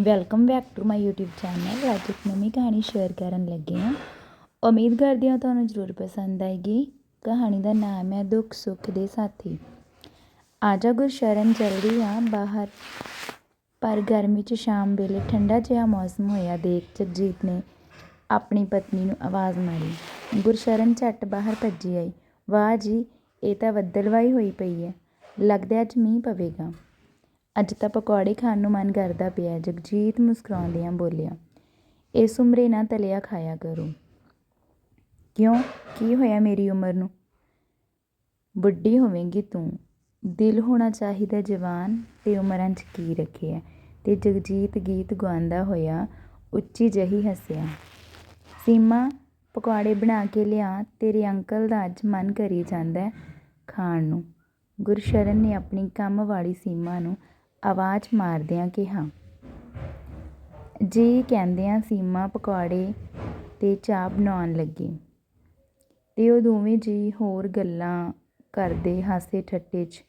Welcome back to my YouTube channel ਅੱਜ ਇੱਕ ਨਵੀਂ ਕਹਾਣੀ ਸ਼ੇਅਰ ਕਰਨ ਲੱਗੇ ਹਾਂ। ਉਮੀਦ ਕਰਦੀ ਹਾਂ ਤੁਹਾਨੂੰ ਜ਼ਰੂਰ ਪਸੰਦ ਆਏਗੀ। ਕਹਾਣੀ ਦਾ ਨਾਮ ਹੈ ਦੁੱਖ ਸੁੱਖ ਦੇ ਸਾਥੀ। ਆਜਾ ਗੁਰਸ਼ਰਨ ਚੱਲਦੀ ਆ ਬਾਹਰ। ਪਰ ਗਰਮੀ 'ਚ ਸ਼ਾਮ ਵੇਲੇ ਠੰਡਾ ਜਿਹਾ ਮੌਸਮ ਹੋਇਆ ਦੇਖ ਜਗਜੀਤ ਨੇ ਆਪਣੀ ਪਤਨੀ ਨੂੰ ਆਵਾਜ਼ ਮਾਰੀ। ਗੁਰਸ਼ਰਨ ਝੱਟ ਬਾਹਰ ਭੱਜੀ ਆਈ। ਵਾਹ ਜੀ, ਇਹ ਤਾਂ ਬੱਦਲਵਾਈ ਹੋਈ ਪਈ ਹੈ। ਲੱਗਦਾ ਅੱਜ ਮੀਂਹ ਪਵੇਗਾ। ਅੱਜ ਤਾਂ ਪਕੌੜੇ ਖਾਣ ਨੂੰ ਮਨ ਕਰਦਾ ਪਿਆ, ਜਗਜੀਤ ਮੁਸਕਰਾਉਂਦਿਆਂ ਬੋਲਿਆ, ਇਸ ਉਮਰੇ ਨਾ ਤਲਿਆ ਖਾਇਆ ਕਰੋ। ਕਿਉਂ? ਕੀ ਹੋਇਆ ਮੇਰੀ ਉਮਰ ਨੂੰ? ਬੁੱਢੀ ਹੋਵੇਂਗੀ ਤੂੰ। ਦਿਲ ਹੋਣਾ ਚਾਹੀਦਾ ਜਵਾਨ ਤੇ ਉਮਰਾਂ 'ਚ ਕੀ ਰੱਖਿਆ? ਤੇ ਜਗਜੀਤ ਗੀਤ ਗਾਉਂਦਾ ਹੋਇਆ ਉੱਚੀ ਜਹੀ ਹੱਸਿਆ, ਸੀਮਾ, ਪਕੌੜੇ ਬਣਾ ਕੇ ਲਿਆ, ਤੇਰੇ ਅੰਕਲ ਦਾ ਅੱਜ ਮਨ ਕਰੀ ਜਾਂਦਾ ਖਾਣ ਨੂੰ। ਗੁਰਸ਼ਰਨ ਨੇ ਆਪਣੀ ਕੰਮ ਵਾਲੀ ਸੀਮਾ ਨੂੰ ਆਵਾਜ਼ ਮਾਰਦਿਆਂ ਕਿਹਾ, ਜੀ ਕਹਿੰਦਿਆਂ ਸੀਮਾ ਪਕੌੜੇ ਤੇ ਚਾਹ ਬਣਾਉਣ ਲੱਗੀ ਤੇ ਉਹ ਦੋਵੇਂ ਜੀ ਹੋਰ ਗੱਲਾਂ ਕਰਦੇ ਹਾਸੇ ਠੱਟੇ 'ਚ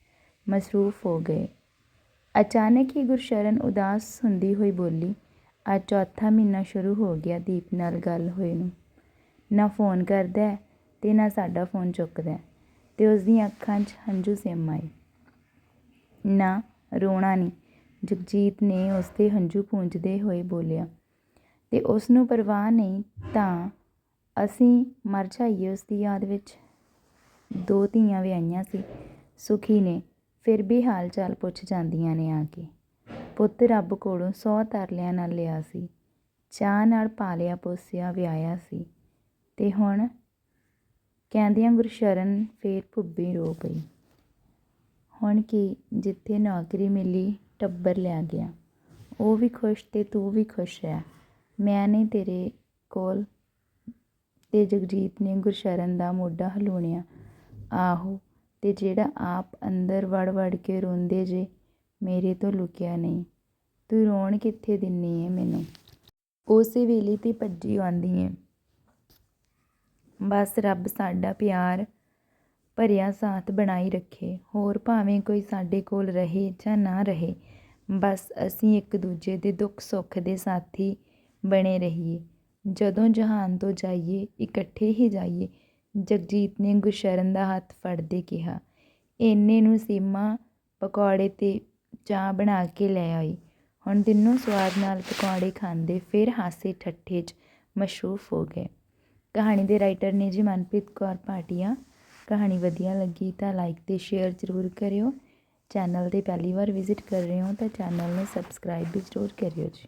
ਮਸਰੂਫ ਹੋ ਗਏ। ਅਚਾਨਕ ਹੀ ਗੁਰਸ਼ਰਨ ਉਦਾਸ ਹੁੰਦੀ ਹੋਈ ਬੋਲੀ ਅੱਜ ਚੌਥਾ ਮਹੀਨਾ ਸ਼ੁਰੂ ਹੋ ਗਿਆ ਦੀਪ ਨਾਲ ਗੱਲ ਹੋਏ ਨੂੰ। ਨਾ ਫੋਨ ਕਰਦਾ ਹੈ ਤੇ ਨਾ ਸਾਡਾ ਫੋਨ ਚੁੱਕਦਾ ਹੈ ਤੇ ਉਸ ਦੀਆਂ ਅੱਖਾਂ 'ਚ ਹੰਝੂ ਸਿਮ ਆਏ। ਨਾ ਰੋਣਾ ਨਹੀਂ ਜਗਜੀਤ ਨੇ ਉਸ ਦੇ ਹੰਝੂ ਪੂੰਝਦੇ ਹੋਏ ਬੋਲਿਆ ਅਤੇ ਉਸ ਨੂੰ ਪਰਵਾਹ ਨਹੀਂ ਤਾਂ ਅਸੀਂ ਮਰ ਜਾਈਏ ਉਸ ਦੀ ਯਾਦ ਵਿੱਚ। ਦੋ ਧੀਆਂ ਵਿਆਹੀਆਂ ਸੀ, ਸੁਖੀ ਨੇ ਫਿਰ ਵੀ ਹਾਲ ਚਾਲ ਪੁੱਛ ਜਾਂਦੀਆਂ ਨੇ ਆ ਕੇ। ਪੁੱਤ ਰੱਬ ਕੋਲੋਂ ਸੌ ਤਰਲਿਆਂ ਨਾਲ ਲਿਆ ਸੀ, ਚਾਹ ਨਾਲ ਪਾਲਿਆ ਪੋਸਿਆ ਵਿਆਹਿਆ ਸੀ, ਤੇ ਹੁਣ ਕਹਿੰਦਿਆਂ ਗੁਰਸ਼ਰਨ ਫੇਰ ਭੁੱਬੀ ਰੋ ਪਈ। ਹੁਣ ਕੀ ਜਿੱਥੇ ਨੌਕਰੀ ਮਿਲੀ, ਟੱਬਰ ਲਿਆ ਗਿਆ। ਉਹ ਵੀ ਖੁਸ਼ ਅਤੇ ਤੂੰ ਵੀ ਖੁਸ਼ ਰਹਿ। ਮੈਂ ਨਹੀਂ ਤੇਰੇ ਕੋਲ ਅਤੇ ਜਗਜੀਤ ਨੇ ਗੁਰਸ਼ਰਨ ਦਾ ਮੋਢਾ ਹਲੂਣਿਆ ਆਹੋ ਅਤੇ ਜਿਹੜਾ ਆਪ ਅੰਦਰ ਵੜ ਵੜ ਕੇ ਰੋਂਦੇ ਜੇ, ਮੇਰੇ ਤੋਂ ਲੁਕਿਆ ਨਹੀਂ। ਤੂੰ ਰੋਣ ਕਿੱਥੇ ਦਿੰਨੀ ਏ ਮੈਨੂੰ? ਉਸੇ ਵੇਲੇ ਤੇ ਭੱਜੀ ਆਉਂਦੀ ਏ। ਬਸ ਰੱਬ ਸਾਡਾ ਪਿਆਰ ਭਰਿਆ ਸਾਥ ਬਣਾਈ ਰੱਖੇ। ਹੋਰ ਭਾਵੇਂ ਕੋਈ ਸਾਡੇ ਕੋਲ ਰਹੇ ਜਾਂ ਨਾ ਰਹੇ, ਬਸ ਅਸੀਂ ਇੱਕ ਦੂਜੇ ਦੇ ਦੁੱਖ ਸੁੱਖ ਦੇ ਸਾਥੀ ਬਣੇ ਰਹੀਏ। ਜਦੋਂ ਜਹਾਨ ਤੋਂ ਜਾਈਏ, ਇਕੱਠੇ ਹੀ ਜਾਈਏ, ਜਗਜੀਤ ਨੇ ਗੁਰਸ਼ਰਨ ਦਾ ਹੱਥ ਫੜਦੇ ਕਿਹਾ। ਇੰਨੇ ਨੂੰ ਸੀਮਾ ਪਕੌੜੇ ਤੇ ਚਾਹ ਬਣਾ ਕੇ ਲੈ ਆਈ। ਹੁਣ ਤਿੰਨੋਂ ਸਵਾਦ ਨਾਲ ਪਕੌੜੇ ਖਾਂਦੇ ਫਿਰ ਹਾਸੇ ਠੱਠੇ 'ਚ ਮਸ਼ਰੂਫ ਹੋ ਗਏ। ਕਹਾਣੀ ਦੇ ਰਾਈਟਰ ਨੇ ਜੀ ਮਨਪ੍ਰੀਤ ਕੌਰ ਭਾਟੀਆ ਕਹਾਣੀ ਵਧੀਆ ਲੱਗੀ ਤਾਂ ਲਾਈਕ ਅਤੇ ਸ਼ੇਅਰ ਜ਼ਰੂਰ ਕਰਿਓ। ਚੈਨਲ ਤੇ ਪਹਿਲੀ ਵਾਰ ਵਿਜ਼ਿਟ ਕਰ ਰਹੇ ਹੋ ਤਾਂ ਚੈਨਲ ਨੂੰ ਸਬਸਕ੍ਰਾਈਬ ਵੀ ਜ਼ਰੂਰ ਕਰਿਓ ਜੀ।